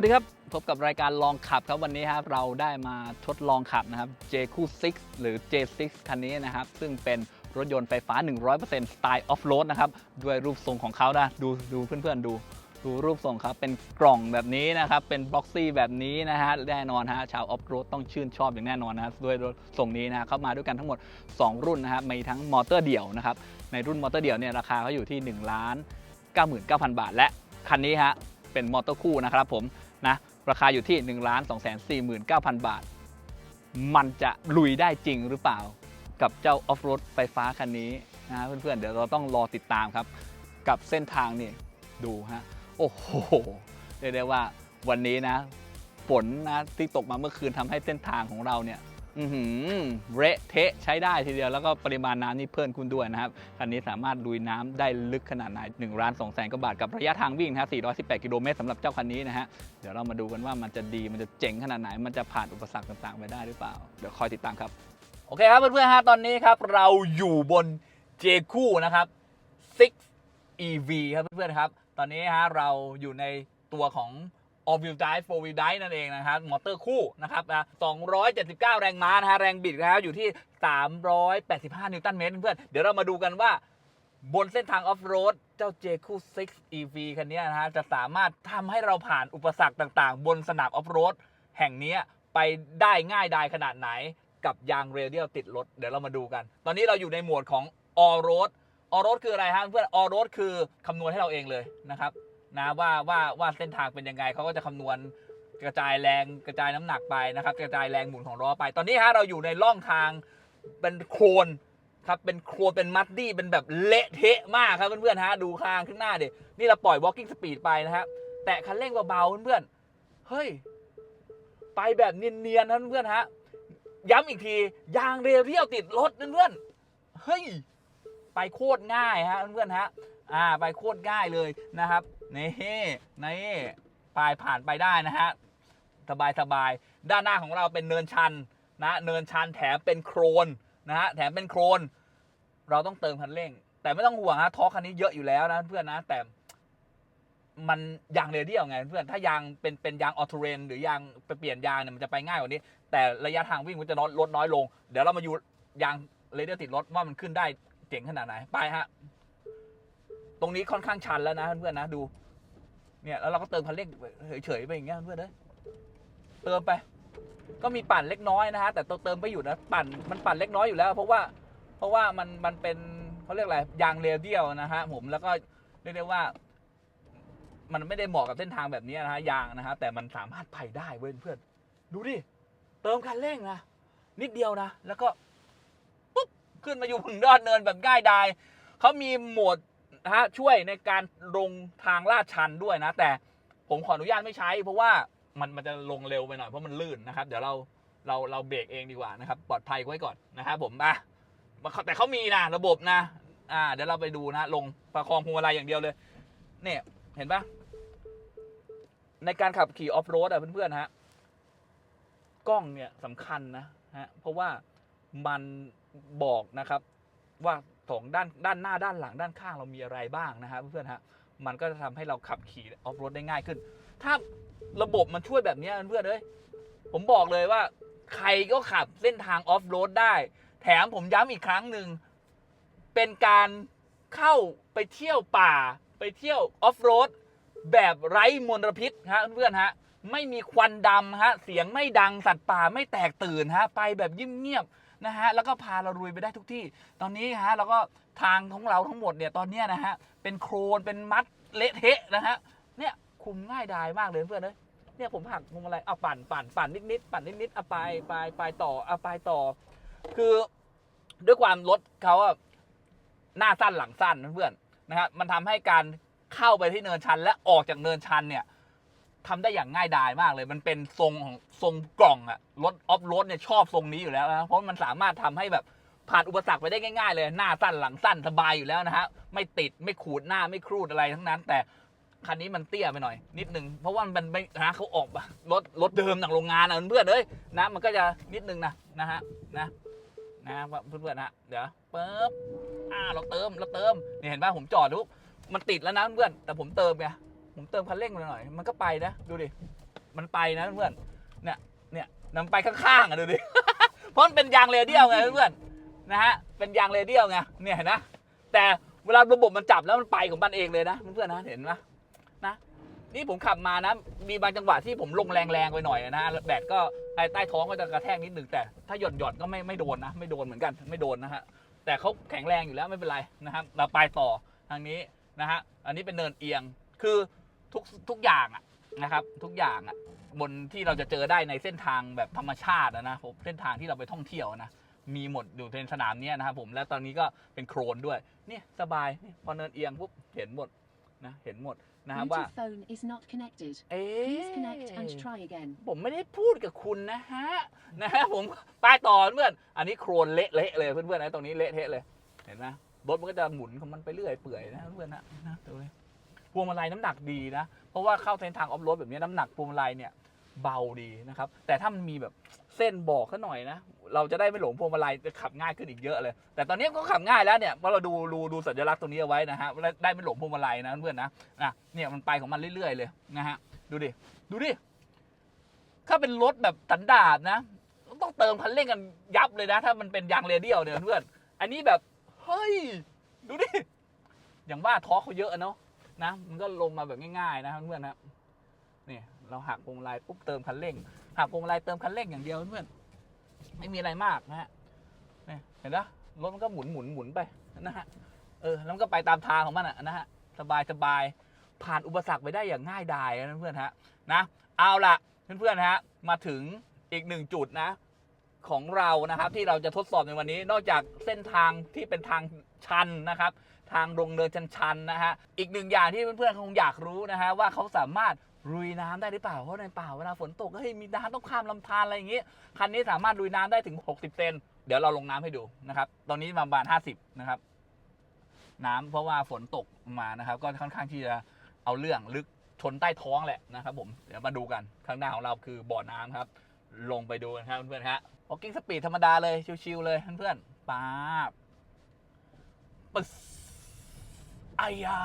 สวัสดีครับ พบกับรายการลองขับครับวันนี้ครับเราได้มาทดลองขับนะครับ j q 6หรือ J6 คันนี้นะครับ ซึ่งเป็นรถยนต์ไฟฟ้า 100%สไตล์ออฟโรดนะครับ ด้วยรูปทรงของเขานะดูดูเพื่อนๆดู ดูรูปทรงครับ เป็นกล่องแบบนี้นะครับ เป็นบ็อกซี่แบบนี้นะฮะแน่นอนฮะชาวออฟโรดต้องชื่นชอบอย่างแน่นอนนะครับด้วยรถทรงนี้นะฮะเข้ามาด้วยกันทั้งหมด 2 รุ่นนะครับมีทั้งมอเตอร์เดี่ยวนะครับในรุ่นมอเตอร์เดี่ยวเนี่ยราคาเขาอยู่ที่1ล้าน99,000 บาท และคันนี้ฮะเป็นมอเตอร์คู่นะครับผม นะราคาอยู่ที่1 2 4 9 0 0 0 บาท มันจะลุยได้จริงหรือเปล่า กับเจ้าออฟโรดไฟฟ้าคันนี้นะเพื่อนๆ เดี๋ยวเราต้องรอติดตามครับ กับเส้นทางนี่ดูฮะ โอ้โหเรียกได้ว่าวันนี้นะฝนนะที่ตกมาเมื่อคืนทำให้เส้นทางของเราเนี่ย เละเทะใช้ได้ทีเดียวแล้วก็ปริมาณน้ำนี่เพิ่มขึ้นด้วยนะครับคันนี้สามารถลุยน้ำได้ลึกขนาดไหน1ล้าน2แสนกว่าบาทกับระยะทางวิ่งนะฮะ418 กิโลเมตรสำหรับเจ้าคันนี้นะฮะเดี๋ยวเรามาดูกันว่ามันจะดีมันจะเจ๋งขนาดไหนมันจะผ่านอุปสรรคต่างๆไปได้หรือเปล่า เดี๋ยวคอยติดตามครับโอเคครับเพื่อนๆฮะตอนนี้ครับเราอยู่บนเจคู่นะครับ 6 EV ครับเพื่อนๆครับ ตอนนี้ฮะเราอยู่ในตัวของ all wheel drive 4 wheel drive นั่นเองนะครับมอเตอร์คู่นะครับนะ279 แรงม้านะฮะแรงบิดนะครับอยู่ที่ 385 นิวตันเมตรเพื่อนเดี๋ยวเรามาดูกันว่าบนเส้นทางออฟโรดเจ้า j q 6 EV คันนี้นะฮะ จะสามารถทำให้เราผ่านอุปสรรคต่างๆ บนสนามออฟโรดแห่งนี้ไปได้ง่ายดายขนาดไหนกับยางเรเดียลติดรถ เดี๋ยวเรามาดูกัน ตอนนี้เราอยู่ในหมวดของ all road all road คืออะไรฮะเพื่อน all road คือคำนวณให้เราเองเลยนะครับ นะว่าว่าว่าเส้นทางเป็นยังไงเขาก็จะคำนวณกระจายแรงกระจายน้ำหนักไปนะครับ กระจายแรงหมุนของล้อไป ตอนนี้ฮะเราอยู่ในร่องทางเป็นโคลนครับเป็นโครนเป็นมัดดี้เป็นแบบเละเทะมากครับเพื่อนๆฮะดูข้างข้างหน้าดินี่เราปล่อย walking speed ไปนะครับแตะคันเร่งเบาๆเพื่อนๆเฮ้ยไปแบบเนียนๆนะเพื่อนๆฮะย้ำอีกทียางเรียวติดรถเพื่อนๆเฮ้ยไปโคตรง่ายฮะเพื่อนๆฮะอ่าไปโคตรง่ายเลยนะครับ นี่นี่ปลายผ่านไปได้นะฮะ สบายสบายด้านหน้าของเราเป็นเนินชันนะเนินชันแถมเป็นโครนนะฮะแถมเป็นโครน เราต้องเติมคันเร่ง แต่ไม่ต้องห่วงฮะทอคันนี้เยอะอยู่แล้วนะเพื่อนนะแต่มันยางเรเดียลไงเพื่อนถ้ายางเป็นเป็นยางออโตเรนหรือยางไปเปลี่ยนยางเนี่ยมันจะไปง่ายกว่านี้ แต่ระยะทางวิ่งมันจะลดน้อยลง เดี๋ยวเรามาอยู่ยางเรเดียลติดรถว่ามันขึ้นได้เจ๋งขนาดไหนไปฮะ ตรงนี้ค่อนข้างชันแล้วนะเพื่อนๆนะดู เนี่ยแล้วเราก็เติมคันเร่งเฉยๆไปอย่างเงี้ยเพื่อนเลยเติมไป ก็มีปั่นเล็กน้อยนะฮะแต่ตัวเติมไม่อยู่นะปั่นมันปั่นเล็กน้อยอยู่แล้ว เพราะว่าเพราะว่ามันมันเป็นเขาเรียกอะไรยางเรเดียลนะฮะผมแล้วก็เรียกได้ว่า มันไม่ได้เหมาะกับเส้นทางแบบนี้นะฮะยางนะฮะแต่มันสามารถไปได้เว้ยเพื่อนดูดิเติมคันเร่งนะนิดเดียวนะ แล้วก็ปุ๊บขึ้นมาอยู่บนยอดเนินแบบง่ายดายเขามีโหมด นะฮะช่วยในการลงทางลาดชันด้วยนะ แต่ผมขออนุญาตไม่ใช้ เพราะว่ามันมันจะลงเร็วไปหน่อยเพราะมันลื่นนะครับ เดี๋ยวเราเราเราเบรกเองดีกว่านะครับ ปลอดภัยไว้ก่อนนะครับผมอะมาแต่เขามีนะระบบนะอ่าเดี๋ยวเราไปดูนะ ลงประคองพวงมาลัยอย่างเดียวเลยเนี่ยเห็นปะในการขับขี่ออฟโรดอะเพื่อนๆฮะกล้องเนี่ยสำคัญนะฮะเพราะว่ามันบอกนะครับว่า สองด้านด้านหน้าด้านหลังด้านข้างเรามีอะไรบ้างนะครับเพื่อนๆฮะมันก็จะทำให้เราขับขี่ออฟโรดได้ง่ายขึ้น ถ้าระบบมันช่วยแบบนี้เพื่อนเอ้ยผมบอกเลยว่า ใครก็ขับเส้นทางออฟโรดได้ แถมผมย้ำอีกครั้งหนึ่งเป็นการเข้าไปเที่ยวป่า ไปเที่ยวออฟโรดแบบไร้มลพิษฮะเพื่อนๆฮะไม่มีควันดำฮะเสียงไม่ดังสัตว์ป่าไม่แตกตื่นฮะไปแบบเงียบๆ นะฮะแล้วก็พาเราลุยไปได้ทุกที่ ตอนนี้ฮะเราก็ทางของเราทั้งหมดเนี่ยตอนเนี้ยนะฮะเป็นโครนเป็นมัดเละเทะนะฮะเนี่ยคุมง่ายดายมากเลยเพื่อนเลยเนี่ยผมหักมุมอะไรเอาปั่นปั่นปั่นนิดนิดปั่นนิดนิดเอาไปไปไปต่อเอาไปต่อ คือด้วยความรถเขาอะหน้าสั้นหลังสั้นเพื่อนนะฮะมันทำให้การเข้าไปที่เนินชันและออกจากเนินชันเนี่ย ทำได้อย่างง่ายดายมากเลย มันเป็นทรงของทรงกล่องอะรถออฟโรดเนี่ยชอบทรงนี้อยู่แล้วนะเพราะมันสามารถทำให้แบบผ่านอุปสรรคไปได้ง่ายๆเลย หน้าสั้นหลังสั้นสบายอยู่แล้วนะฮะ ไม่ติดไม่ขูดหน้าไม่ครูดอะไรทั้งนั้น แต่คันนี้มันเตี้ยไปหน่อย นิดนึง เพราะว่ามันไม่นะเขาออกรถรถเดิมจากโรงงานนะเพื่อนๆเลยนะ มันก็จะนิดนึงนะนะฮะนะนะเพื่อนๆนะเดี๋ยวปึ๊บอ่าเราเติมเราเติมนี่เห็นป่ะผมจอดทุกมันติดแล้วนะเพื่อนแต่ผมเติมไง ผมเติมคันเร่งไปหน่อย มันก็ไปนะ ดูดิ มันไปนะเพื่อน เนี่ย เนี่ยมันไปข้างๆอะดูดิ เพราะมันเป็นยางเรเดียลไงเพื่อนนะฮะ เป็นยางเรเดียลไง เนี่ยเห็นนะ แต่เวลาระบบมันจับแล้วมันไปของมันเองเลยนะเพื่อนๆนะ เห็นไหมนะ นี่ผมขับมานะ มีบางจังหวะที่ผมลงแรงๆไปหน่อยนะแดดก็ใต้ท้องก็จะกระแทกนิดหนึ่งแต่ ถ้าหย่อนหย่อนก็ไม่ไม่โดนนะ ไม่โดนเหมือนกัน ไม่โดนนะฮะ แต่เขาแข็งแรงอยู่แล้วไม่เป็นไรนะครับ เราไปต่อทางนี้นะฮะ อันนี้เป็นเนินเอียง คือ ทุกทุกอย่างอะนะครับ ทุกอย่างอะบนที่เราจะเจอได้ในเส้นทางแบบธรรมชาติอะนะผมเส้นทางที่เราไปท่องเที่ยวนะมีหมดอยู่ในสนามเนี้ยนะครับผมและตอนนี้ก็เป็นโครนด้วยเนี่ยสบายนี่พอเนินเอียงปุ๊บเห็นหมดนะเห็นหมดนะครับว่า Bluetooth phone is not connected. เอ๊ Please connect and ะ try again. ผมไม่ได้พูดกับคุณนะฮะนะฮะผมไปต่อเพื่อนอันนี้โครนเละเละๆเลยเพื่อนๆนะตรงนี้เละเทะเลยเห็นไหมรถมันก็จะหมุนของมันไปเรื่อยเปื่อยนะเพื่อนนะนะดูเลย พวงมาลัยน้ำหนักดีนะ เพราะว่าเข้าเส้นทางออฟโรดแบบนี้น้ำหนักพวงมาลัยเนี่ยเบาดีนะครับ แต่ถ้ามันมีแบบเส้นบอกซะหน่อยนะ เราจะได้ไม่หลงพวงมาลัยจะขับง่ายขึ้นอีกเยอะเลย แต่ตอนนี้ก็ขับง่ายแล้วเนี่ยเพราะเราดูดูดูสัญลักษณ์ตรงนี้เอาไว้นะฮะได้ไม่หลงพวงมาลัยนะเพื่อนนะนะเนี่ยมันไปของมันเรื่อยๆเลยนะฮะดูดิดูดิถ้าเป็นรถแบบสันดาดนะ ต้องเติมคันเร่งกันยับเลยนะ ถ้ามันเป็นยางเรเดียลเนี่ยเพื่อนอันนี้แบบเฮ้ยดูดิอย่างว่าท้อเขาเยอะเนาะ นะ มันก็ลงมาแบบง่ายๆนะเพื่อนนะนี่เราหักพวงมาลัยปุ๊บเติมคันเร่ง หักพวงมาลัยเติมคันเร่งอย่างเดียวเพื่อนไม่มีอะไรมากนะฮะนี่เห็นปะรถมันก็หมุนหมุนหมุนไปนะฮะเออแล้วมันก็ไปตามทางของมันอะนะฮะสบายสบายผ่านอุปสรรคไปได้อย่างง่ายดายนะเพื่อนฮะนะเอาละเพื่อนๆฮะมาถึงอีกหนึ่งจุดนะ ของเรานะครับที่เราจะทดสอบในวันนี้ นอกจากเส้นทางที่เป็นทางชันนะครับ ทางลงเนินชันๆนะฮะอีกหนึ่งอย่างที่เพื่อนๆคงอยากรู้นะฮะว่าเขาสามารถลุยน้ำได้หรือเปล่าเพราะในป่าเวลาฝนตกเฮ้ยมีน้ำต้องข้ามลำธารอะไรอย่างงี้คันนี้สามารถลุยน้ำได้ถึง 60 เซนเดี๋ยวเราลงน้ำให้ดูนะครับ ตอนนี้ประมาณ 50 นะครับ น้ำเพราะว่าฝนตกมานะครับ ก็ค่อนข้างที่จะเอาเรื่องลึกชนใต้ท้องแหละนะครับผมเดี๋ยวมาดูกันข้างหน้าของเราคือบ่อน้ำครับ ลงไปดูกันครับเพื่อนๆฮะ walking speed ธรรมดาเลยชิวๆเลยเพื่อนๆป๊าบปึ๊ อายา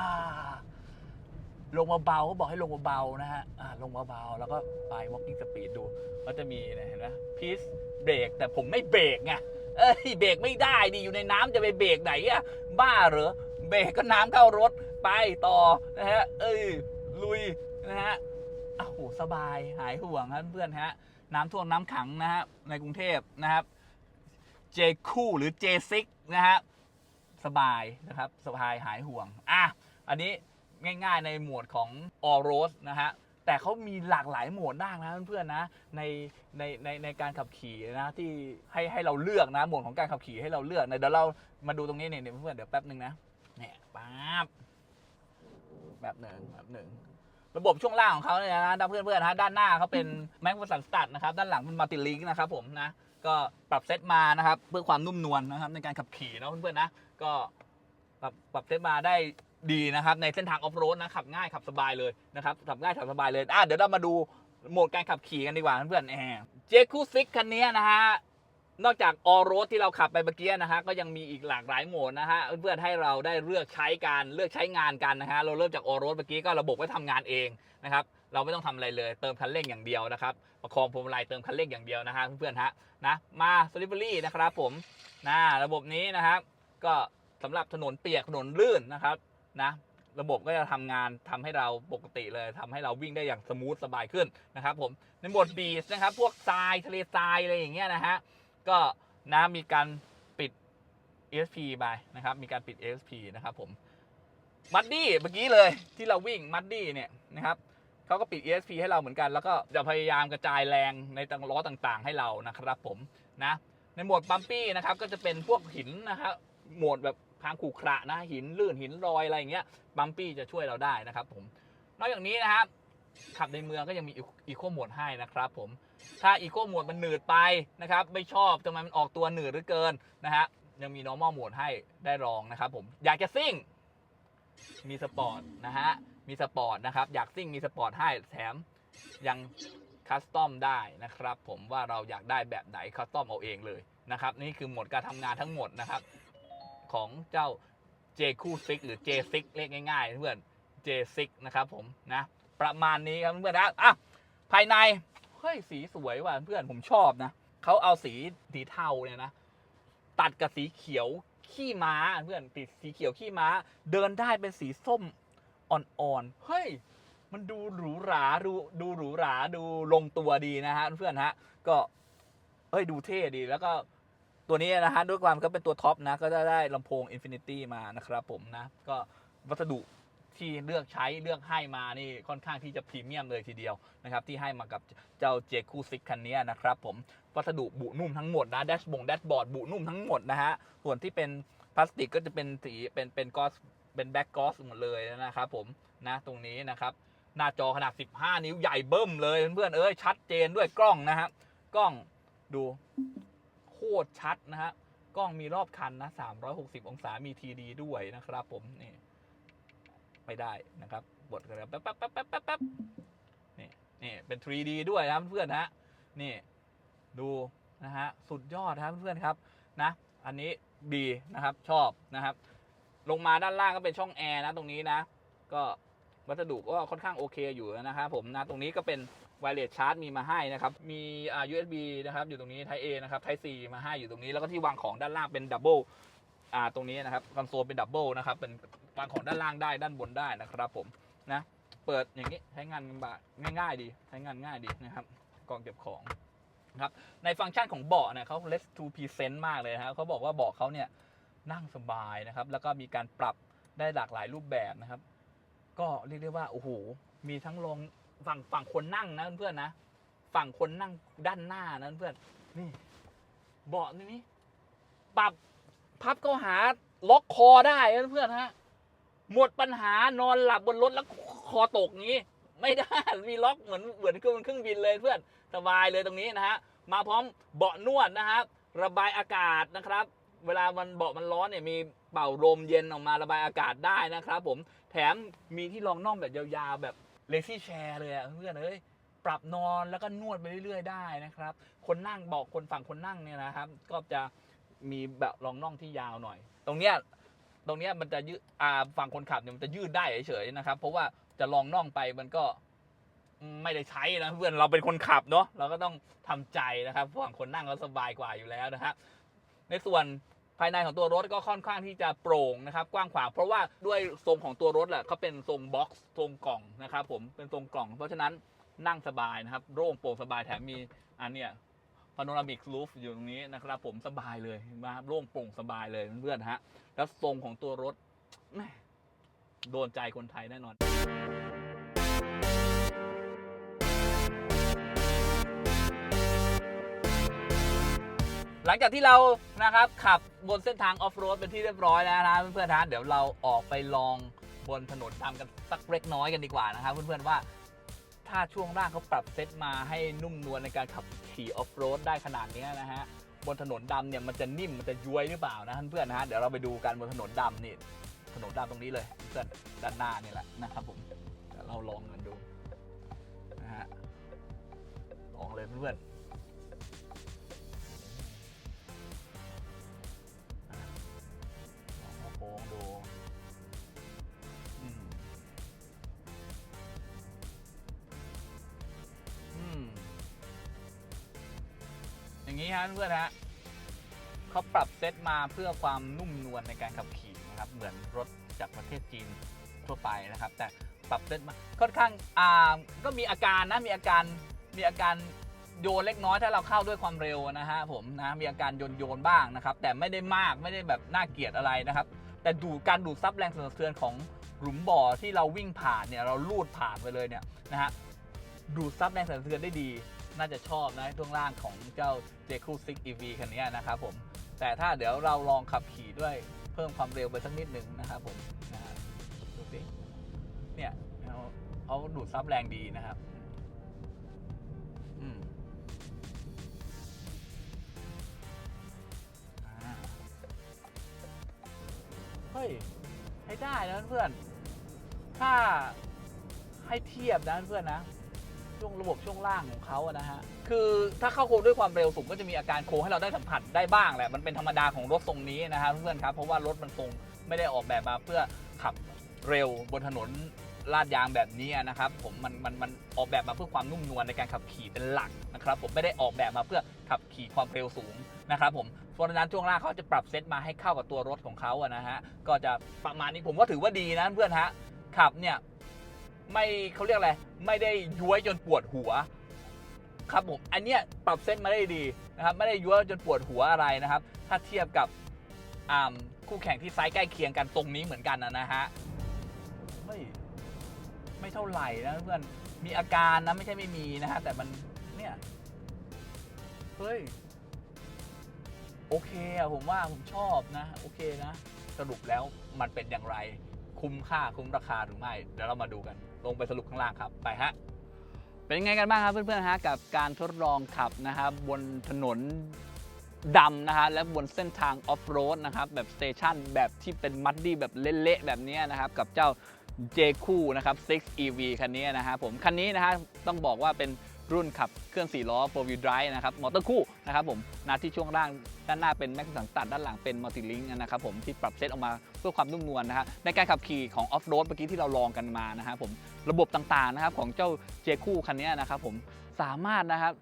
ลงเบาๆเขาบอกให้ลงเบานะฮะอ่าลงเบาแล้วก็ไป walking speed ดูก็จะมีนี่ยเห็นไหมพีซเบรกแต่ผมไม่เบรกไงเอ้ยเบรกไม่ได้ดิอยู่ในน้ำจะไปเบรกไหนอะบ้าเหรอเบรกก็น้ำเข้ารถไปต่อนะฮะเอ้ยลุยนะฮะอ้าวโหสบายหายห่วงครับเพื่อนฮะน้ำท่วมน้ำขังนะฮะในกรุงเทพนะครับ เจคู่หรือ J6 นะฮะ สบายนะครับสบายหายห่วงอะอันนี้ง่ายๆในหมวดของ All Road นะฮะแต่เขามีหลากหลายโหมดมากนะเพื่อนๆนะในในในในการขับขี่นะที่ให้ให้เราเลือกนะโหมดของการขับขี่ให้เราเลือกนะเดี๋ยวเรามาดูตรงนี้เนี่ยเพื่อนๆเดี๋ยวแป๊บหนึ่งนะเนี่ยป๊าบแบบหนึ่งแบบหนึ่งระบบช่วงล่างของเขาเนี่ยนะเพื่อนๆนะด้านหน้าเขาเป็นแม็กซ์สันสตัดนะครับด้านหลังเป็นมัลติลิงนะครับผมนะก็ปรับเซตมานะครับเพื่อความนุ่มนวลนะครับในการขับขี่นะเพื่อนๆนะ ก็ปรับปรับเซตมาได้ดีนะครับในเส้นทางออฟโรดนะขับง่ายขับสบายเลยนะครับขับง่ายขับสบายเลยอะเดี๋ยวเรามาดูโหมดการขับขี่กันดีกว่าเพื่อนๆแหมเจคูซิกคันนี้นะฮะนอกจากออโรดที่เราขับไปเมื่อกี้นะฮะก็ยังมีอีกหลากหลายโหมดนะฮะเพื่อนๆให้เราได้เลือกใช้การเลือกใช้งานกันนะฮะเราเริ่มจากออโรดเมื่อกี้ก็ระบบไว้ทำงานเองนะครับเราไม่ต้องทำอะไรเลยเติมคันเร่งอย่างเดียวนะครับประคองพวงมาลัยเติมคันเร่งอย่างเดียวนะฮะเพื่อนๆฮะนะมาสลิปเปอรี่นะครับผมนะระบบนี้นะครับ ก็สำหรับถนนเปียกถนนลื่นนะครับนะระบบก็จะทำงานทำให้เราปกติเลยทำให้เราวิ่งได้อย่างสมูทสบายขึ้นนะครับผมในโหมดบีชนะครับ พวกทรายทะเลทรายอะไรอย่างเงี้ยนะฮะก็นะมีการปิด ESP ไปนะครับ มีการปิด ESP นะครับผมมัดดี้เมื่อกี้เลยที่เราวิ่งมัดดี้เนี่ยนะครับเขาก็ปิด ESP ให้เราเหมือนกัน แล้วก็จะพยายามกระจายแรงในตังล้อต่างๆ ให้เรานะครับผมนะในโหมดบัมปี้นะครับก็จะเป็นพวกหินนะครับ หมวดแบบทางขรุขระนะหินลื่นหินรอยอะไรอย่างเงี้ยบัมปี้จะช่วยเราได้นะครับผมนอกจากนี้นะครับขับในเมืองก็ยังมีอีโคโหมดให้นะครับผมถ้าอีโคโหมดมันหนืดไปนะครับไม่ชอบทำไมมันออกตัวหนืดหลือเกินนะฮะยังมี normal โหมดให้ได้ลองนะครับผมอยากจะซิ่งมีสปอร์ตนะฮะมีสปอร์ตนะครับอยากซิ่งมีสปอร์ตให้แถมยังคัสตอมได้นะครับผมว่าเราอยากได้แบบไหนคัสตอมเอาเองเลยนะครับนี่คือหมดการทำงานทั้งหมดนะครับ ของเจ้า J คู่6หรือ J6 เรียกง่ายๆเพื่อน J6 นะครับผมนะ ประมาณนี้ครับเพื่อนนะอะภายใน เฮ้ย สีสวยว่ะเพื่อนผมชอบนะเขาเอาสีสีเทาเนี่ยนะ ตัดกับสีเขียวขี้ม้าเพื่อนติดสีเขียวขี้ม้า เดินได้เป็นสีส้มอ่อนๆเฮ้ยมันดูหรูหราดูดูหรูหราดูลงตัวดีนะฮะเพื่อนฮะก็เอ้ยดูเท่ดีแล้วก็ ตัวนี้นะฮะด้วยความก็เป็นตัวท็อปนะ ก็จะได้ลำโพง Infinity มานะครับผมนะ ก็วัสดุที่เลือกใช้เลือกให้มานี่ค่อนข้างที่จะพรีเมียมเลยทีเดียวนะครับ ที่ให้มากับเจ้าเจคูซิกคันนี้นะครับผมวัสดุบุนุ่มทั้งหมดนะแดชบงแดชบอร์ดบุนุ่มทั้งหมดนะฮะส่วนที่เป็นพลาสติกก็จะเป็นสีเป็นเป็นกอสเป็นแบ็กกอสหมดเลยนะครับผมนะตรงนี้นะครับ หน้าจอขนาด 15 นิ้วใหญ่เบิ้มเลยเพื่อนๆเอ้ยชัดเจนด้วยกล้องนะฮะกล้องดู ตรชัดนะฮะ กล้องมีรอบคันนะ 360 องศา มีทีดีด้วยนะครับผม นี่ ไม่ได้นะครับ บดกันแล้วแป๊บแป๊บแป๊บแป๊บแป๊บแป๊บนี่ นี่ เป็น 3D ด้วยนะเพื่อนฮะ นี่ ดูนะฮะ สุดยอดครับเพื่อนครับ นะ อันนี้ดีนะครับ ชอบนะครับ ลงมาด้านล่างก็เป็นช่องแอร์นะ ตรงนี้นะ ก็วัสดุก็ค่อนข้างโอเคอยู่นะครับผมนะ ตรงนี้ก็เป็น ไวเลสชาร์จมีมาให้นะครับ มีอ่า USB นะครับ อยู่ตรงนี้ Type A นะครับ Type C มาให้อยู่ตรงนี้ แล้วก็ที่วางของด้านล่างเป็นดับเบิลอ่า ตรงนี้นะครับ คอนโซลเป็นดับเบิลนะครับ เป็นวางของด้านล่างได้ ด้านบนได้นะครับผม นะ เปิดอย่างนี้ ใช้งานง่ายๆดี ใช้งานง่ายดีนะครับ กล่องเก็บของนะครับ ในฟังก์ชันของเบาะเนี่ยเขา less to present มากเลยนะครับเขาบอกว่าเบาะเขาเนี่ยนั่งสบายนะครับ แล้วก็มีการปรับได้หลากหลายรูปแบบนะครับ ก็เรียกได้ว่า โอ้โห มีทั้งรอง ฝั่งฝั่งคนนั่งนะเพื่อนๆนะฝั่งคนนั่งด้านหน้านะเพื่อนนี่เบาะนี่นี่ปรับพับเข้าหาล็อกคอได้นะเพื่อนฮะหมดปัญหานอนหลับบนรถแล้วคอตกงี้ไม่ได้มีล็อกเหมือนเหมือนเครื่องเครื่องบินเลยเพื่อนสบายเลยตรงนี้นะฮะมาพร้อมเบาะนวดนะครับ ระบายอากาศนะครับ เวลามันเบาะมันร้อนเนี่ยมีเป่าลมเย็นออกมาระบายอากาศได้นะครับ ผมแถมมีที่รองน่องแบบยาวๆแบบ เลซี่แชร์เลยอะเพื่อนเอ้ยปรับนอนแล้วก็นวดไปเรื่อยๆได้นะครับ คนนั่งบอกคนฝั่งคนนั่งเนี่ยนะครับ ก็จะมีแบบรองน่องที่ยาวหน่อย ตรงเนี้ยตรงเนี้ยมันจะยืดอ่าฝั่งคนขับเนี่ยมันจะยืดได้เฉยๆนะครับ เพราะว่าจะรองน่องไปมันก็ไม่ได้ใช้นะเพื่อนเราเป็นคนขับเนาะเราก็ต้องทำใจนะครับฝั่งคนนั่งก็สบายกว่าอยู่แล้วนะครับในส่วน ภายในของตัวรถก็ค่อนข้างที่จะโปร่งนะครับกว้างขวางเพราะว่าด้วยทรงของตัวรถแหละเขาเป็นทรงบ็อกซ์ทรงกล่องนะครับผมเป็นทรงกล่อง เพราะฉะนั้นนั่งสบายนะครับโล่งโปร่งสบายแถมมีอันเนี้ยพาโนรามิกลูฟอยู่ตรงนี้นะครับผมสบายเลยมาโล่งโปร่งสบายเลยเพื่อนฮะแล้วทรงของตัวรถโดนใจคนไทยแน่นอน หลังจากที่เรานะครับขับบนเส้นทางออฟโรดเป็นที่เรียบร้อยแล้วนะเพื่อนๆนะเดี๋ยวเราออกไปลองบนถนนดำกันสักเล็กน้อยกันดีกว่านะครับเพื่อนๆว่าถ้าช่วงล่างเขาปรับเซตมาให้นุ่มนวลในการขับขี่ออฟโรดได้ขนาดนี้นะฮะบนถนนดำเนี่ยมันจะนิ่มมันจะย้วยหรือเปล่านะเพื่อนๆนะฮะเดี๋ยวเราไปดูกันบนถนนดำนี่ถนนดำตรงนี้เลยเพื่อนด้านหน้านี่แหละนะครับผมเดี๋ยวเราลองกันดูนะฮะลองเลยเพื่อนๆ งโค้งดูอืมอืมอย่างนี้ฮะเพื่อนฮะเขาปรับเซตมาเพื่อความนุ่มนวลในการขับขี่นะครับ เหมือนรถจากประเทศจีนทั่วไปนะครับ แต่ปรับเซตมาค่อนข้างอ่าก็มีอาการนะมีอาการมีอาการโยนเล็กน้อยถ้าเราเข้าด้วยความเร็วนะฮะผมนะมีอาการโยนโยนบ้างนะครับ แต่ไม่ได้มากไม่ได้แบบน่าเกลียดอะไรนะครับ แต่ดูดการดูดซับแรงสั่นสะเทือนของหลุมบ่อที่เราวิ่งผ่านเนี่ยเราลูดผ่านไปเลยเนี่ยนะฮะดูดซับแรงสั่นสะเทือนได้ดี น่าจะชอบนะช่วงล่างของเจ้า j c r u 6 EV คันนี้นะครับผมแต่ถ้าเดี๋ยวเราลองขับขี่ด้วยเพิ่มความเร็วไปสักนิดหนึ่งนะครับผมนะฮะดูสิเนี่ยเขาดูดซับแรงดีนะครับ เฮ้ยให้ได้นะเพื่อนถ้าให้เทียบนะเพื่อนนะ ช่วงระบบช่วงล่างของเขาอะนะฮะ คือถ้าเข้าโค้งด้วยความเร็วสูงก็จะมีอาการโค้งให้เราได้สัมผัสได้บ้างแหละ มันเป็นธรรมดาของรถทรงนี้นะครับเพื่อนครับ เพราะว่ารถมันทรงไม่ได้ออกแบบมาเพื่อขับเร็วบนถนนลาดยางแบบนี้นะครับ ผมมันมันมันออกแบบมาเพื่อความนุ่มนวลในการขับขี่เป็นหลักนะครับ ผมไม่ได้ออกแบบมาเพื่อขับขี่ความเร็วสูงนะครับ ผม เพราะฉะนั้นช่วงล่างเขาจะปรับเซตมาให้เข้ากับตัวรถของเขาอะนะฮะก็จะประมาณนี้ผมก็ถือว่าดีนะเพื่อนฮะขับเนี่ยไม่เขาเรียกอะไรไม่ได้ย้วยจนปวดหัวครับผมอันเนี้ยปรับเซตมาได้ดีนะครับไม่ได้ยั่วจนปวดหัวอะไรนะครับ ถ้าเทียบกับอ่าคู่แข่งที่ไซส์ใกล้เคียงกันตรงนี้เหมือนกันนะนะฮะไม่ไม่เท่าไหร่นะเพื่อนมีอาการนะไม่ใช่ไม่มีนะฮะแต่มันเนี่ยเฮ้ย โอเคอะผมว่าผมชอบนะ โอเคนะ สรุปแล้วมันเป็นอย่างไร คุ้มค่าคุ้มราคาหรือไม่เดี๋ยวเรามาดูกัน ลงไปสรุปข้างล่างครับไปฮะเป็นยังไงกันบ้างครับเพื่อนๆฮะกับการทดลองขับนะครับบนถนนดำนะฮะและบนเส้นทางออฟโรดนะครับแบบสเตชันแบบที่เป็นมัดดี้แบบเละๆแบบนี้นะครับกับเจ้า J คู่นะครับ 6 EV คันนี้นะฮะผมคันนี้นะฮะต้องบอกว่าเป็น รุ่นขับเคลื่อน4ล้อ 4 wheel drive นะครับมอเตอร์คู่นะครับผมนะที่ช่วงล่างด้านหน้าเป็นแม็กซ์สังตัดด้านหลังเป็นมัลติลิงนะครับผมที่ปรับเซตออกมาเพื่อความนุ่มนวลนะฮะในการขับขี่ของออฟโรดเมื่อกี้ที่เราลองกันมานะฮะผมระบบต่างๆนะครับของเจ้าเจคู่คันนี้นะครับผมสามารถนะครับ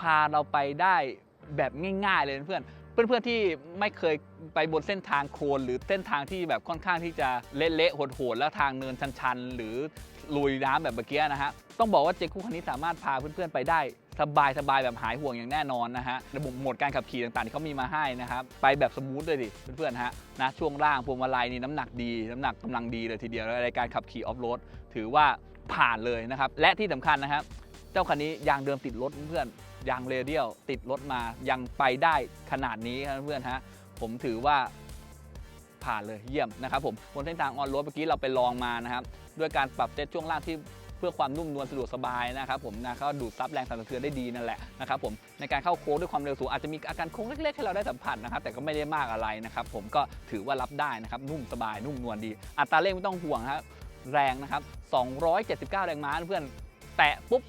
พาเราไปได้แบบง่าย ๆ เลยเพื่อนเพื่อนๆที่ไม่เคยไปบนเส้นทางโคลนหรือเส้นทางที่แบบค่อนข้างที่จะเละๆโหดๆแล้วทางเนินชันๆ หรือ ลุยน้ำแบบเมื่อกี้นะฮะ ต้องบอกว่าเจคู่คันนี้สามารถพาเพื่อนๆไปได้ สบายๆแบบหายห่วงอย่างแน่นอนนะฮะ ระบบโหมดการขับขี่ต่างๆที่เขามีมาให้นะครับ ไปแบบสมูทเลยดิเพื่อนๆฮะนะช่วงล่างพวงมาลัยนี่น้ำหนักดี น้ำหนักกำลังดีเลยทีเดียวแล้วในการขับขี่ออฟโรดถือว่าผ่านเลยนะครับ และที่สำคัญนะครับเจ้าคันนี้ยางเดิมติดรถเพื่อนยางเรเดียลติดรถมายังไปได้ขนาดนี้ครับเพื่อนฮะผมถือว่าผ่านเลยเยี่ยมนะครับผมบนเส้นทางออนโรดเมื่อกี้เราไปลองมานะครับ ด้วยการปรับเซตช่วงล่างที่เพื่อความนุ่มนวลสะดวกสบายนะครับผมนะก็ดูดซับแรงสั่นสะเทือนได้ดีนั่นแหละนะครับผมในการเข้าโค้งด้วยความเร็วสูงอาจจะมีอาการโค้งเล็กๆให้เราได้สัมผัสนะครับแต่ก็ไม่ได้มากอะไรนะครับผมก็ถือว่ารับได้นะครับนุ่มสบายนุ่มนวลดี อัตราเร่งไม่ต้องห่วงครับแรงนะครับ 279 แรงม้าเพื่อนแตะปุ๊บ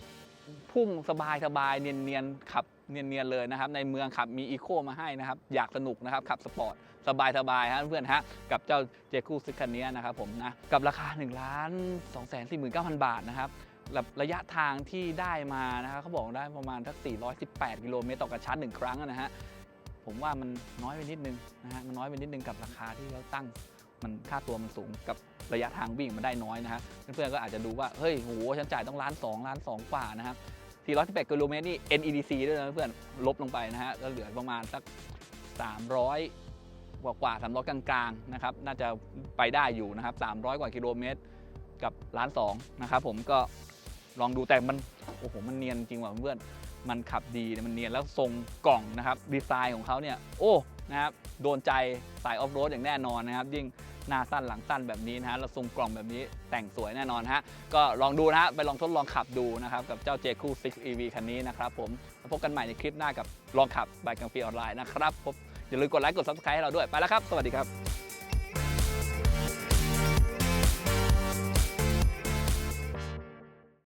พุ่งสบายสบายเนียนๆขับ เนียนๆเลยนะครับในเมืองขับมีอีโคมาให้นะครับอยากสนุกนะครับขับสปอร์ตสบายสบายฮะเพื่อนฮะกับเจ้าเจคูซิคันนี้นะครับผมนะกับราคา1ล้าน2 4 9 0 0 0บาทนะครับแบบระยะทางที่ได้มานะครับเขาบอกได้ประมาณสัก 418 กิโลเมตรต่อกระชั้นหนึ่งครั้งนะฮะผมว่ามันน้อยไปนิดนึงนะฮะมันน้อยไปนิดนึงกับราคาที่เขาตั้งมันค่าตัวมันสูงกับระยะทางวิ่งมันได้น้อยนะฮะเพื่อนๆก็อาจจะดูว่าเฮ้ยโหฉันจ่ายต้องล้านสองล้านสองกว่านะครับ 418กิโลเมตรนี่ NEDC ด้วยนะเพื่อน ลบลงไปนะฮะ ก็เหลือประมาณสัก 300 กว่ากว่า300 กลางๆ นะครับ น่าจะไปได้อยู่นะครับ 300 กว่ากิโลเมตร กับล้านสองนะครับผมก็ลองดูแต่มัน โอ้โห มันเนียนจริงว่ะเพื่อน มันขับดีมันเนียนแล้วทรงกล่องนะครับ ดีไซน์ของเขาเนี่ย โอ้ นะครับ โดนใจสายออฟโรดอย่างแน่นอนนะครับ ยิ่ง หน้าสั้นหลังสั้นแบบนี้นะฮะเราทรงกล่องแบบนี้แต่งสวยแน่นอนฮะก็ลองดูนะฮะไปลองทดลองขับดูนะครับกับเจ้า j คู6 EV คันนี้นะครับผมแล้วพบกันใหม่ในคลิปหน้ากับลองขับบายกังฟีออนไลน์นะครับผมอย่าลืมกดไลค์กด subscribe ให้เราด้วยไปแล้วครับ สวัสดีครับ